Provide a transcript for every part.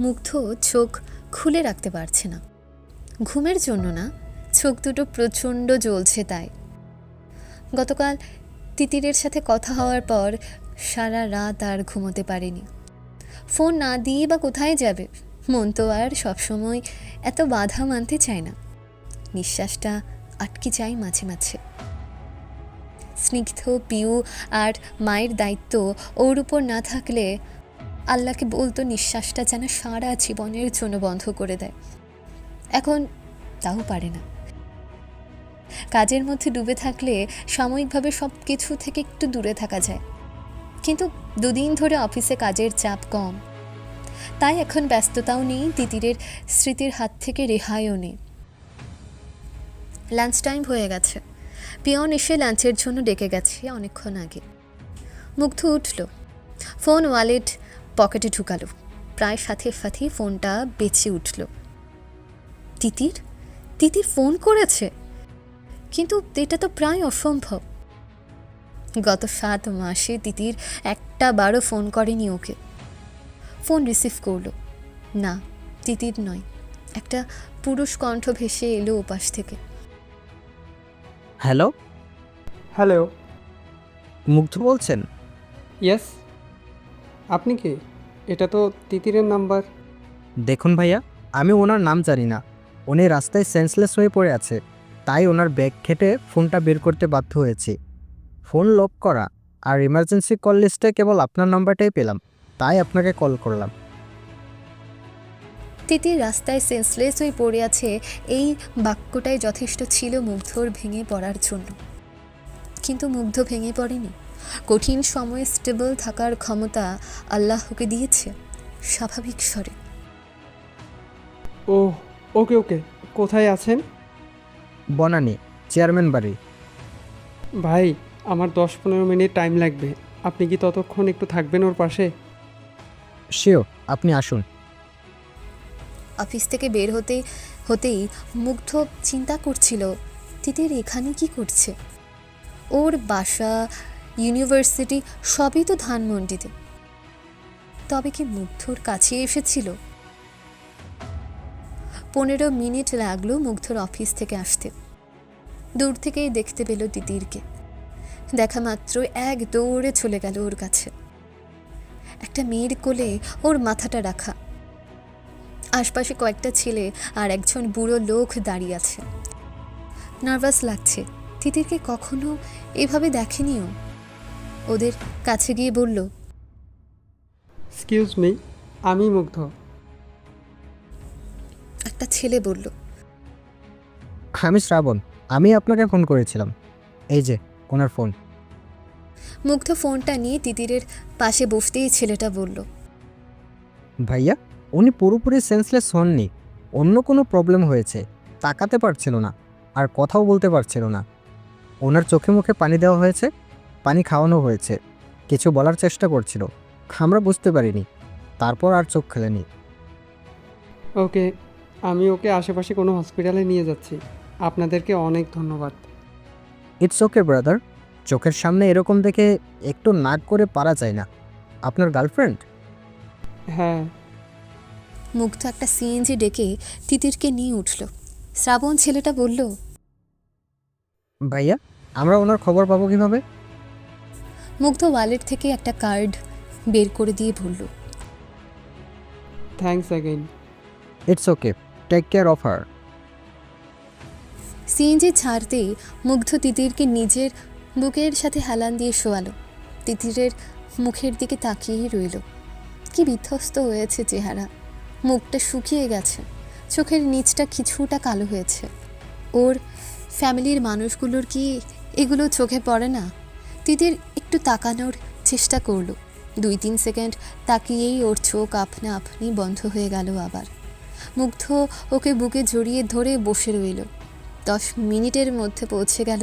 মুগ্ধ চোখ খুলে রাখতে পারছে না। ঘুমের জন্য না, চোখ দুটো প্রচণ্ড জ্বলছে তাই। গতকাল তিতিরের সাথে কথা হওয়ার পর সারা রাত আর ঘুমোতে পারেনি। ফোন না দিয়ে বা কোথায় যাবে, মন তো আর সবসময় এত বাধা মানতে চায় না। নিঃশ্বাসটা আটকে যায় মাঝে মাঝে। স্নিগ্ধ, পিউ আর মায়ের দায়িত্ব ওর উপর না থাকলে আল্লাহকে বলতো নিঃশ্বাসটা যেন সারা জীবনের জন্য বন্ধ করে দেয়। এখন তাও পারে না। কাজের মধ্যে ডুবে থাকলে সাময়িকভাবে সব কিছু থেকে একটু দূরে থাকা যায়। কিন্তু দুদিন ধরে অফিসে কাজের চাপ কম। তাই এখন ব্যস্ততাও নেই তিতিরের স্মৃতির হাত থেকে রেহাইও নেই। লাঞ্চ টাইম হয়ে গেছে। পিয়ন এসে লাঞ্চের জন্য ডেকে গেছে অনেকক্ষণ আগে। মুগ্ধ উঠল। ফোন ওয়ালেট পকেটে ঢুকালো। প্রায় সাথে সাথেই ফোনটা বেঁচে উঠল। তিতির? তিতির ফোন করেছে? কিন্তু এটা তো প্রায় অসম্ভব। গত সাত মাসে তিতির একটা বারও ফোন করেনি ওকে। ফোন রিসিভ করল। না তিতির নয়। একটা পুরুষ কণ্ঠ ভেসে এলো ওপাশ থেকে। হ্যালো? হ্যালো। মুগ্ধ বলছেন? ইয়েস। আপনি কি? এটা তো তিতিরের নাম্বার। দেখুন ভাইয়া আমি ওনার নাম জানি না। উনি রাস্তায় সেন্সলেস হয়ে পড়ে আছে। তাই ওনার ব্যাগ খেটে ফোনটা বের করতে বাধ্য হয়েছি। ফোন লক করা আর ইমার্জেন্সি কল লিস্টে কেবল আপনার নাম্বারটাই পেলাম। তাই আপনাকে কল করলাম। তিতির রাস্তায় সেন্সলেস হয়ে পড়ে আছে এই বাক্যটাই যথেষ্ট ছিল মুগ্ধর ভেঙে পড়ার জন্য। কিন্তু মুগ্ধ ভেঙে পড়েনি। কঠিন সময়ে স্টেবল থাকার ক্ষমতা আল্লাহকে দিয়েছে। স্বাভাবিক স্বরে। ও ওকে ওকে। কোথায় আছেন? বনানি চেয়ারম্যান বাড়ি। ভাই আমার দশ পনেরো মিনিট টাইম লাগবে। আপনি কি ততক্ষণ একটু থাকবেন ওর পাশে? শিও আপনি আসুন। অফিস থেকে বের হতে হতেই মুগ্ধ চিন্তা করছিল তিতির এখানে কি করছে? ওর বাসা ইউনিভার্সিটি সবই তো ধানমন্ডিতে। তবে কি মুগ্ধর কাছে এসেছিল? পনেরো মিনিট লাগল মুগ্ধর অফিস থেকে আসতে। দূর থেকেই দেখতে পেল দিদিরকে। দেখা মাত্র এক দৌড়ে চলে গেল ওর কাছে। একটা মেয়ের কোলে ওর মাথাটা রাখা। আশপাশে কয়েকটা ছেলে আর একজন বুড়ো লোক দাঁড়িয়ে আছে। নার্ভাস লাগছে। তিতিরকে কখনো এভাবে দেখেনিও। ওদের কাছে গিয়ে বলল এক্সকিউজ মি আমি মুগ্ধ। একটা ছেলে বলল আমি শ্রাবণ আমি আপনাকে ফোন করেছিলাম। এই যে ওনার ফোন। মুগ্ধ ফোনটা নিয়ে তিতিরের পাশে বসতেই ছেলেটা বলল ভাইয়া উনি পুরোপুরি সেন্সলেস হননি। অন্য কোনো প্রবলেম হয়েছে। তাকাতে পারছিল না আর কথাও বলতে পারছিল না। ওনার চোখে মুখে পানি দেওয়া হয়েছে পানি খাওয়ানো হয়েছে। কিছু বলার চেষ্টা করছিল। আমরা বুঝতে পারিনি। তারপর আর চোখ খেলেনি। ওকে আমি ওকে আশেপাশে কোনো হসপিটালে নিয়ে যাচ্ছি। আপনাদেরকে অনেক ধন্যবাদ। It's okay brother. চোখের সামনে এরকম দেখে একটু নাক করে পারা যায় না। আপনার গার্লফ্রেন্ড? হ্যাঁ। মুগ্ধ একটা সিএনজি ডেকে তিতিরকে নিয়ে উঠল। শ্রাবণ ছেলেটা বলল ভাইয়া আমরা ওনার খবর পাবো কীভাবে? মুগ্ধ ওয়ালেট থেকে একটা কার্ড বের করে দিয়ে বলল thanks again it's okay take care of her CNG ছাড়তেই মুগ্ধ তিতিরকে নিজের বুকের সাথে হেলান দিয়ে শোয়ালো। তিতিরের মুখের দিকে তাকিয়েই রইল। কি বিধ্বস্ত হয়েছে চেহারা। মুখটা শুকিয়ে গেছে। চোখের নিচটা কিছুটা কালো হয়েছে। ওর ফ্যামিলির মানুষগুলোর কি এগুলো চোখে পড়ে না? তিতির একটু তাকানোর চেষ্টা করল। দুই তিন সেকেন্ড তাকিয়েই ওর চোখ আপনা আপনি বন্ধ হয়ে গেল আবার। মুগ্ধ ওকে বুকে জড়িয়ে ধরে বসে রইল। দশ মিনিটের মধ্যে পৌঁছে গেল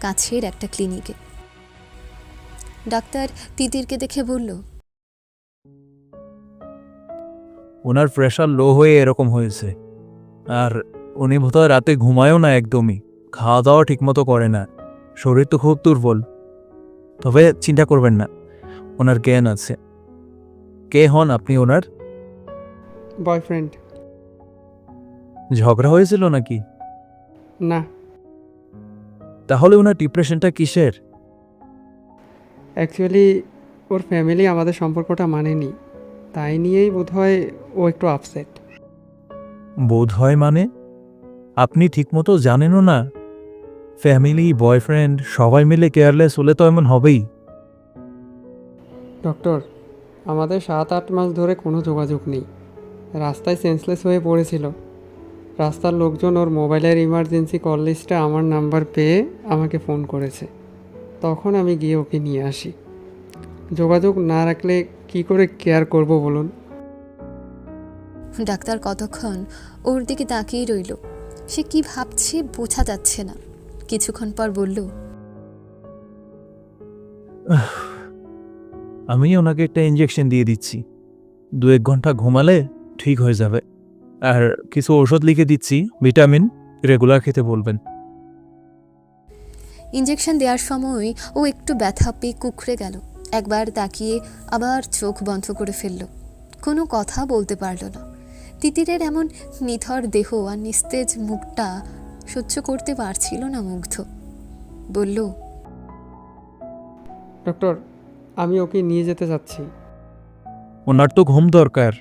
কাছের একটা ক্লিনিকে। ডাক্তার তিতিরকে দেখে বলল, ওনার প্রেশার লো হয়ে এরকম হয়েছে। আর উনি বোধহয় রাতে ঘুমায়ও না একদমই। খাওয়া দাওয়া ঠিকমতো করে না। শরীর তো খুব দুর্বল। তবে চিন্তা করবেন না ওনার জ্ঞান আছে। কে হন আপনি ওনার? বয়ফ্রেন্ড। ঝগড়া হয়েছিল নাকি? না। তাহলে ওনার ডিপ্রেশনটা কিসের? অ্যাকচুয়ালি ওর ফ্যামিলি আমাদের সম্পর্কটা মানেনি তাই নিয়েই বোধহয় ও একটু আপসেট। বোধ হয় মানে? আপনি ঠিকমতো জানেনও না ফ্যামিলি বয়ফ্রেন্ড সবাই মিলে কেয়ারলেস হলে তো এমন হবেই। ডক্টর আমাদের সাত আট মাস ধরে কোনো যোগাযোগ নেই। রাস্তায় সেন্সলেস হয়ে পড়েছিল। রাস্তার লোকজন ওর মোবাইলের ইমার্জেন্সি কল লিস্টে আমার নাম্বার পেয়ে আমাকে ফোন করেছে। তখন আমি গিয়ে ওকে নিয়ে আসি। যোগাযোগ না রাখলে কি করে কেয়ার করব বলুন? ডাক্তার কতক্ষণ ওর দিকে তাকিয়ে রইল। সে কি ভাবছে বোঝা যাচ্ছে না। কিছুক্ষণ পর বলল আমি ওনাকে একটা ইঞ্জেকশন দিয়ে দিচ্ছি। দু এক ঘণ্টা ঘুমালে ঠিক হয়ে যাবে। আর কিছু ওষুধ লিখে দিচ্ছি ভিটামিন রেগুলার খেতে বলবেন। ইঞ্জেকশন দেওয়ার সময় ও একটু ব্যথা পেয়ে কুকড়ে গেল। একবার তাকিয়ে আবার চোখ বন্ধ করে ফেলল। কোনো কথা বলতে পারল না। তিতিরের এমন নিথর দেহ আর নিস্তেজ মুখটা সহ্য করতে পারছিল না মুগ্ধ। বলল ডক্টর আমি ওকে নিয়ে যেতে চাচ্ছি ওনার তো ঘুম দরকার।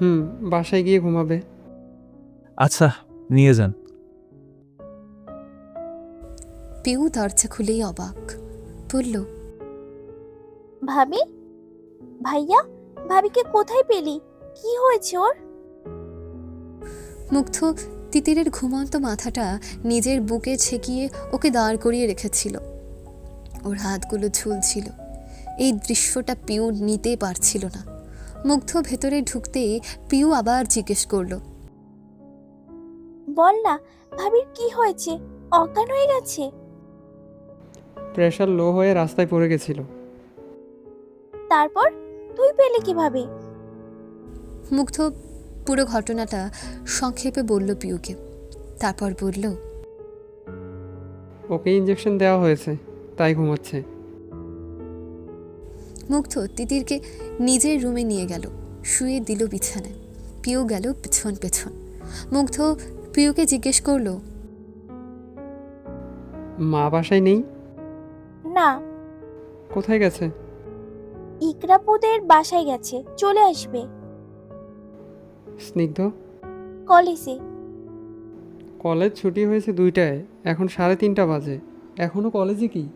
হুম বাসায় গিয়ে ঘুমাবে। আচ্ছা নিয়ে যান। পিউ দরজা খুলেই অবাক। বলল ভাবি? ভাইয়া ভাবিকে কোথায় পেলি? কি হয়েছে ওর? মুগ্ধ তিতিরের ঘুমন্ত মাথাটা নিজের বুকে ছেকিয়ে ওকে দাঁড় করিয়ে রেখেছিল। ওর হাতগুলো ঝুলছিল। এই দৃশ্যটা পিউ নিতে পারছিল না। মুগ্ধ ভেতরে ঢুকতেই পিউ আবার জিজ্ঞেস করল বল না ভাবির কি হয়েছে? অজ্ঞান হয়ে গেছে। প্রেশার লো হয়ে রাস্তায় পড়ে গেছিল। তারপর? তুই পেলে কীভাবে মুগ্ধ পুরো ঘটনাটা সংক্ষেপে বলল পিউকে। তারপর বলল ওকে ইঞ্জেকশন দেওয়া হয়েছে তাই ঘুমাচ্ছে। মুগ্ধ তিতিরকে নিজের রুমে নিয়ে গেল শুয়ে দিল বিছানায়। পিউ গেল পেছন পেছন। মুগ্ধ পিউকে জিজ্ঞেস করল মা বাসায় নেই? না। কোথায় গেছে? ইকরাপুদের বাসায় গেছে চলে আসবে। স্নিগ্ধ? কলেজে। কলেজ ছুটি হয়েছে দুইটায় এখন সাড়ে তিনটা বাজে। এখনও কলেজে কি?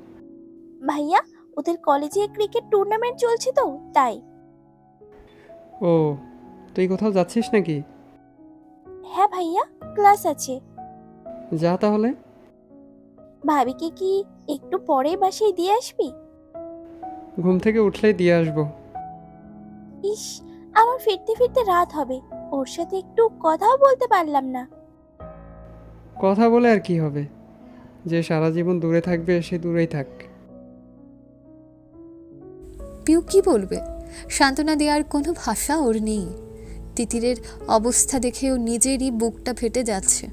ভাইয়া ওদের কলেজে ক্রিকেট টুর্নামেন্ট চলছে তো তাই। ও তুই কোথাও যাচ্ছিস নাকি? হ্যাঁ ভাইয়া ক্লাস আছে। যা তাহলে। ভাবিকে কি একটু পরে বাসায় দিয়ে আসবি? ঘুম থেকে উঠলেই দিয়ে আসব। ইস আমার ফিরতে ফিরতে রাত হবে। ওর সাথে একটু কথাও বলতে পারলাম না। কথা বলে আর কি হবে? যে সারা জীবন দূরে থাকবে সে দূরেই থাক। পিউ কি বলবে? সান্ত্বনা দেওয়ার কোনো ভাষা ওর নেই। তিতিরের অবস্থা দেখে ও নিজেরই বুকটা ফেটে যাচ্ছে।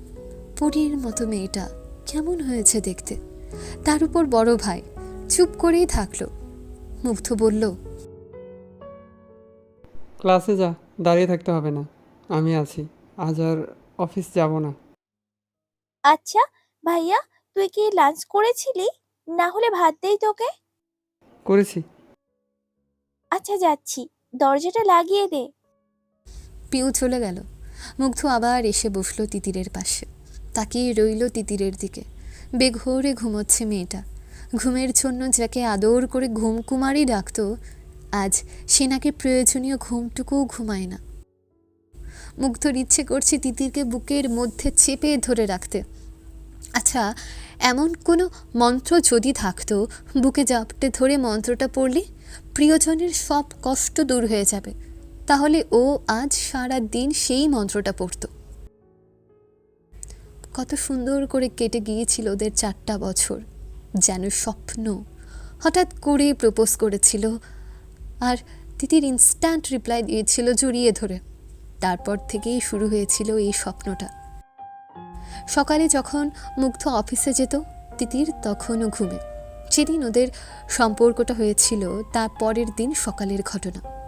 পরীর মতো মেয়েটা কেমন হয়েছে দেখতে? তার উপর বড় ভাই চুপ করেই থাকল। মুগ্ধ বলল ক্লাসে যা দাঁড়িয়ে থাকতে হবে না। আমি আছি। আজ আর অফিস যাব না। আচ্ছা ভাইয়া তুই কি লাঞ্চ করেছিলি? না হলে ভাত দেই তোকে। করেছি। আচ্ছা যাচ্ছি। দরজাটা লাগিয়ে দে। পিউ চলে গেল। মুগ্ধ আবার এসে বসল তিতিরের পাশে। তাকিয়ে রইল তিতিরের দিকে। বেঘোরে ঘুমোচ্ছে মেয়েটা। ঘুমের জন্য যাকে আদর করে ঘুমকুমারই ডাকতো আজ সে নাকি প্রয়োজনীয় ঘুমটুকুও ঘুমায় না। মুগ্ধর ইচ্ছে করছে তিতিরকে বুকের মধ্যে চেপে ধরে রাখতে। আচ্ছা এমন কোনো মন্ত্র যদি থাকতো, বুকে জাপটে ধরে মন্ত্রটা পড়লে প্রিয়জনের সব কষ্ট দূর হয়ে যাবে। তাহলে ও আজ সারা দিন সেই মন্ত্রটা পড়তো। কত সুন্দর করে কেটে গিয়েছিল ওদের চারটা বছর, যেন স্বপ্ন হঠাৎ করে প্রপোজ করেছিল। আর তিতির ইনস্ট্যান্ট রিপ্লাই দিয়েছিল জড়িয়ে ধরে। তারপর থেকেই শুরু হয়েছিল এই স্বপ্নটা। সকালে যখন মুগ্ধ অফিসে যেত, তিতির তখনও ঘুমে। যেদিন ওদের সম্পর্কটা হয়েছিল, তার পরের দিন সকালের ঘটনা।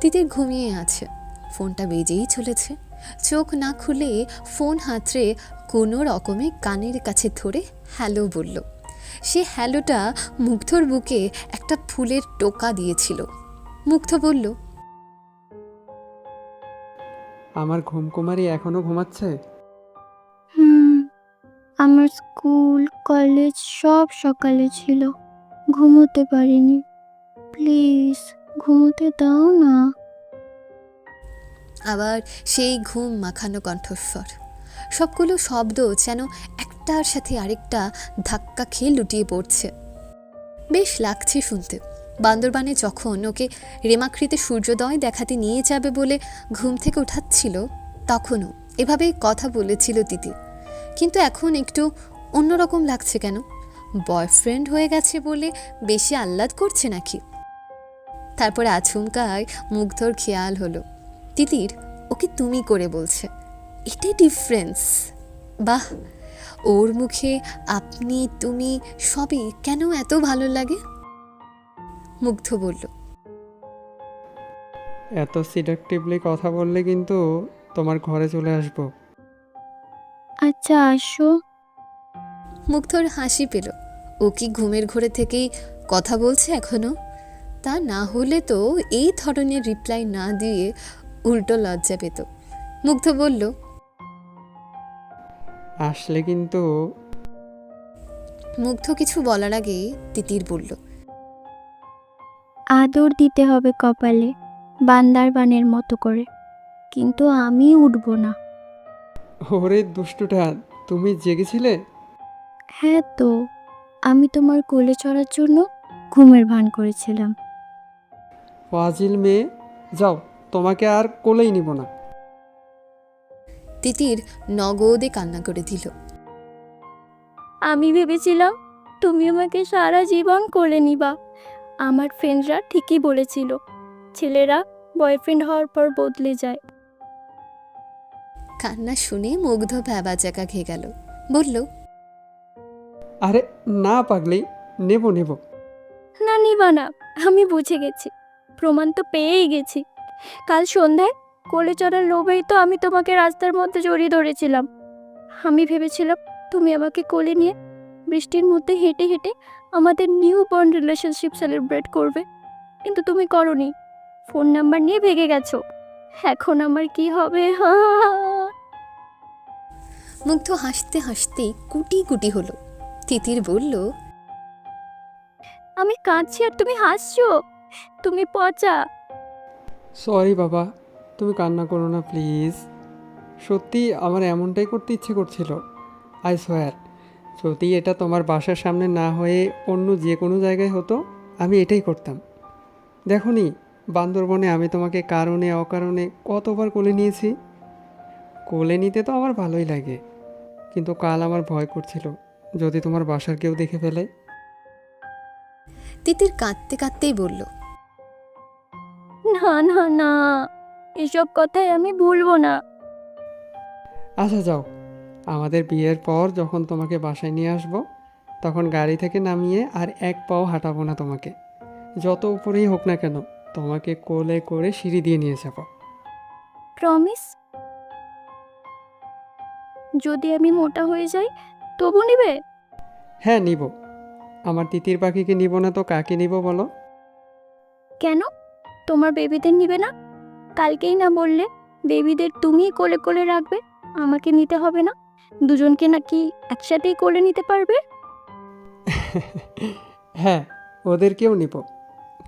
তিতির ঘুমিয়ে আছে। ফোনটা বেজেই চলেছে। চোখ না খুলে ফোন হাতড়ে কোনো রকমে কানের কাছে ধরে হ্যালো বলল। সে হ্যালোটা মুগ্ধর বুকে একটা ফুলের টোকা দিয়েছিল। মুগ্ধ বলল আমার ঘুমকুমারি এখনও ঘুমাচ্ছে? হুম আমার স্কুল কলেজ সব সকালে ছিল। ঘুমোতে পারিনি। প্লিজ ঘুমোতে দাও না। আবার সেই ঘুম মাখানো কণ্ঠস্বর। সবগুলো শব্দ যেন একটার সাথে আরেকটা ধাক্কা খেয়ে লুটিয়ে পড়ছে। বেশ লাগছে শুনতে। বান্দরবানে যখন ওকে রেমাকৃতে সূর্যোদয় দেখাতে নিয়ে যাবে বলে ঘুম থেকে উঠাচ্ছিল, তখনও এভাবে কথা বলেছিল তিতির কিন্তু এখন একটু অন্যরকম লাগছে কেন? বয়ফ্রেন্ড হয়ে গেছে বলে বেশি আহ্লাদ করছে নাকি? তারপর আচমকায় মুগ্ধর খেয়াল হলো। তিতির, ওকে তুমি করে বলছে। এটাই ডিফারেন্স বাহ! ওর মুখে আপনি, তুমি সবই কেন এত ভালো লাগে? মুগ্ধ বলল এত সিডাকটিভলি কথা বললে কিন্তু তোমার ঘরে চলে আসব। আচ্ছা আসো। মুগ্ধর হাসি পেল। ও কি ঘুমের ঘোরে থেকেই কথা বলছে এখনও? তা না হলে তো এই ধরনের রিপ্লাই না দিয়ে উল্টো লজ্জা পেত। মুগ্ধ বলল আসলে কিন্তু মুগ্ধ কিছু বলার আগে তিতির বলল আদর দিতে হবে কপালে বান্দারবানের মতো করে। কিন্তু আমি উঠব না। ওরে দুষ্টুটা তুমি জেগেছিলে? হ্যাঁ তো আমি তোমার কোলে চড়ার জন্য ঘুমের ভান করেছিলাম। ফাজিল মেয়ে যাও তোমাকে আর কোলেই নিব না। তিতির নগদে কান্না করে দিল। আমি ভেবেছিলাম তুমি আমাকে সারা জীবন কোলে নিবা। আমার ফ্রেন্ডরা ঠিকই বলেছিল ছেলেরা বয়ফ্রেন্ড হওয়ার পর বদলে যায়। কান্না শুনে মুগ্ধ ভ্যাবা জায়গা খেয়ে গেল বলল আরে না পাগলি নেব নেব। না নিবা না আমি বুঝে গেছি প্রমাণ তো পেয়েই গেছি। কাল সন্ধ্যায় কোলে চড়ার লোভেই তো আমি তোমাকে রাস্তার মধ্যে জড়িয়ে ধরেছিলাম। আমি ভেবেছিলাম তুমি আমাকে কোলে নিয়ে বৃষ্টির মধ্যে হেঁটে হেঁটে আমাদের নিউ বর্ন রিলেশনশিপ সেলিব্রেট করবে। কিন্তু তুমি করনি। ফোন নাম্বার নিয়ে ভেগে গেছো। এখন আমার কি হবে? মুগ্ধ হাসতে হাসতে কুটি কুটি হলো। তিতির বলল, আমি কাঁদছি আর তুমি হাসছো। তুমি পচা। সরি বাবা, তুমি কান্না করো না প্লিজ সত্যি আমার এমনটাই করতে ইচ্ছে করছিল আই সোয়ার যদি এটা তোমার বাসার সামনে না হয়ে অন্য যে কোনো জায়গায় হতো আমি এটাই করতাম। দেখো নি বান্দরবনে আমি তোমাকে কারণে অকারণে কতবার কোলে নিয়েছি? কোলে নিতে তো আমার ভালোই লাগে কিন্তু কাল আমার ভয় করছিল যদি তোমার বাসার কেউ দেখে ফেলে। তিতির কাঁদতে কাঁদতেই বলল না না না এসব কথাই আমি ভুলবো না। আচ্ছা যাও আমাদের বিয়ের পর যখন তোমাকে বাসায় নিয়ে আসব তখন গাড়ি থেকে নামিয়ে আর এক পাও হাঁটাবো না তোমাকে। যত উপরেই হোক না কেন তোমাকে কোলে করে সিঁড়ি দিয়ে নিয়ে যাব। প্রমিস? যদি আমি মোটা হয়ে যাই তবু নিবে? হ্যাঁ নিব। আমার তিতির পাখিকে নিব না তো কাকে নিব বলো? কেন? তোমার বেবিদের নিবে না? কালকেই না বললে বেবিদের তুমিই কোলে কোলে রাখবে আমাকে নিতে হবে না? দুজনকে নাকি একসাথেই কোলে নিতে পারবে? হ্যাঁ ওদেরকেও নিব।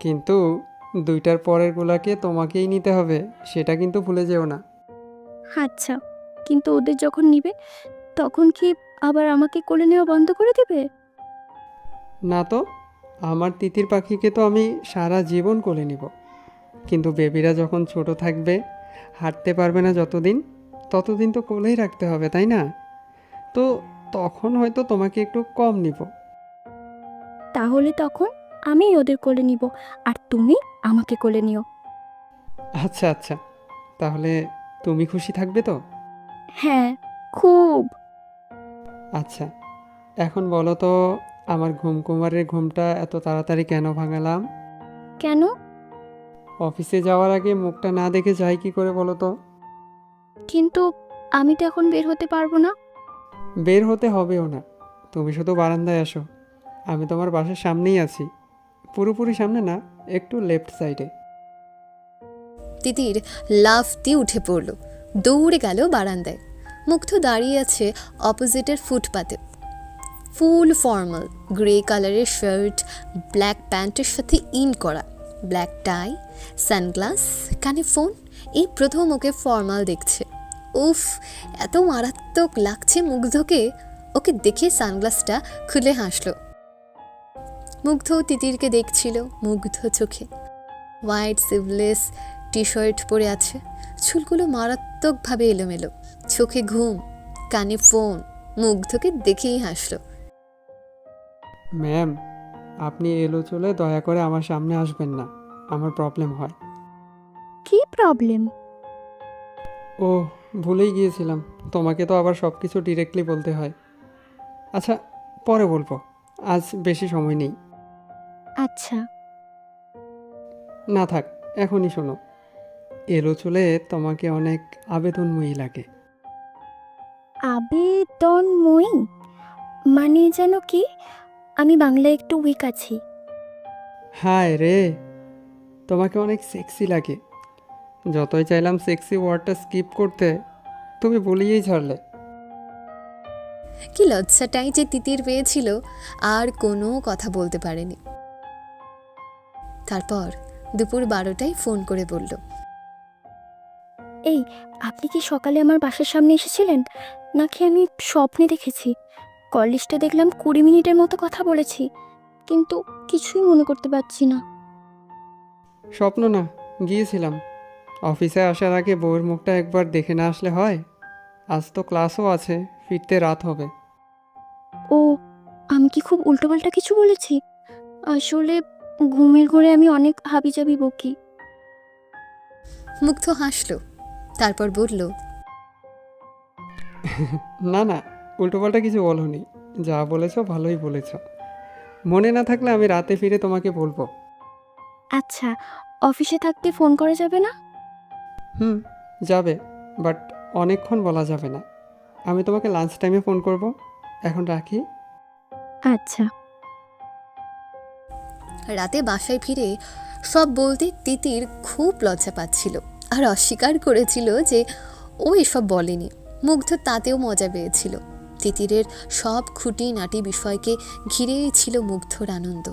কিন্তু দুইটার পরের গুলাকে তোমাকেই নিতে হবে সেটা কিন্তু ভুলে যেও না। আচ্ছা কিন্তু ওদের যখন নিবে তখন কি আবার আমাকে কোলে নেওয়া বন্ধ করে দেবে? না তো আমার তিতির পাখিকে তো আমি সারা জীবন কোলে নিব। কিন্তু বেবিরা যখন ছোট থাকবে হাঁটতে পারবে না যতদিন ততদিন তো কোলেই রাখতে হবে তাই না? তো তখন হয়তো তোমাকে একটু কম নিব। তাহলে তখন আমি ওদের কোলে নিব আর তুমি আমাকে কোলে নিও। আচ্ছা আচ্ছা। তাহলে তুমি খুশি থাকবে তো? হ্যাঁ খুব। আচ্ছা। এখন বলো তো আমার ঘুমকুমারের ঘুমটা এত তাড়াতাড়ি কেন ভাঙালাম? কেন? অফিসে যাওয়ার আগে মুখটা না দেখে যাই কি করে বলো তো? কিন্তু আমি তো এখন বের হতে পারব না। বের হতে হবেও না। তুমি শুধু বারান্দায় আসো। আমি তোমার বাসার সামনেই আছি। পুরোপুরি সামনে না, একটু লেফট সাইডে তিতির লাফ দিয়ে উঠে পড়ল। দৌড়ে গেল বারান্দায়। মুগ্ধ দাঁড়িয়ে আছে অপোজিটের ফুটপাতে। ফুল ফর্মাল গ্রে কালারের শার্ট ব্ল্যাক প্যান্টের সাথে ইন করা। ব্ল্যাক টাই সানগ্লাস কানে ফোন এই প্রথম ওকে ফর্মাল দেখছে। উফ এত মারাত্মক লাগছে মুগ্ধকে। ওকে দেখে সানগ্লাসটা খুলে হাসলো। মুগ্ধ তিতিরকে দেখছিল মুগ্ধ চোখে। হোয়াইট সিভলেস টি শার্ট পরে আছে। চুলগুলো মারাত্মকভাবে এলোমেলো। চোখে ঘুম কানে ফোন মুগ্ধকে দেখেই হাসলো। ম্যাম আপনি এলো চলে দয়া করে আমার সামনে আসবেন না। আমার প্রবলেম হয়। কি প্রবলেম? ও ভুলেই গিয়েছিলাম। তোমাকে তো আবার সব কিছু ডিরেক্টলি বলতে হয়। আচ্ছা পরে বলব। আজ বেশি সময় নেই। আচ্ছা। না থাক এখনই শোনো। এলো চলে তোমাকে অনেক আবেদনময়ী লাগে। আবেদনময়ী? মানে যেন কি? আমি বাংলায় একটু উইক আছি। হায় রে! তোমাকে অনেক সেক্সি লাগে। যতই চাইলাম সেক্সি ওয়ার্ডটা স্কিপ করতে তুমি বলিয়েই ছাড়লে। কি লজ্জাটাই যে তিতির পেয়েছিল আর কোনো কথা বলতে পারেনি। তারপর দুপুর বারোটায় ফোন করে বলল এই আপনি কি সকালে আমার বাসার সামনে এসেছিলেন? নাকি আমি স্বপ্নে দেখেছি? কল লিস্টে দেখলাম কুড়ি মিনিটের মতো কথা বলেছি কিন্তু কিছুই মনে করতে পারছি না। স্বপ্ন না গিয়েছিলাম। অফিসে আসার আগে বউয়ের মুখটা একবার দেখে না আসলে হয়। আজ তো ক্লাসও আছে ফিরতে রাত হবে। ও আমি কি খুব উল্টোপাল্টা কিছু বলেছি? আসলে ঘুমের ঘরে আমি অনেক হাবি হাবিজাবি বকি। মুগ্ধ হাসলো তারপর বলল না না উল্টোপাল্টা কিছু বলনি। যা বলেছ ভালোই বলেছ। মনে না থাকলে আমি রাতে ফিরে তোমাকে বলব। আচ্ছা অফিসে থাকতে ফোন করা যাবে না? হুম যাবে বাট অনেকক্ষণ বলা যাবে না। আমি তোমাকে লাঞ্চ টাইমে ফোন করব। এখন রাখি। আচ্ছা। রাতে বাসায় ফিরে সব বলতে তিতির খুব লজ্জা পাচ্ছিল আর অস্বীকার করেছিল যে ও এসব বলেনি। মুগ্ধ তাতেও মজা পেয়েছিল। তিতিরের সব খুঁটি নাটি বিষয়কে ঘিরেই ছিল মুগ্ধর আনন্দ।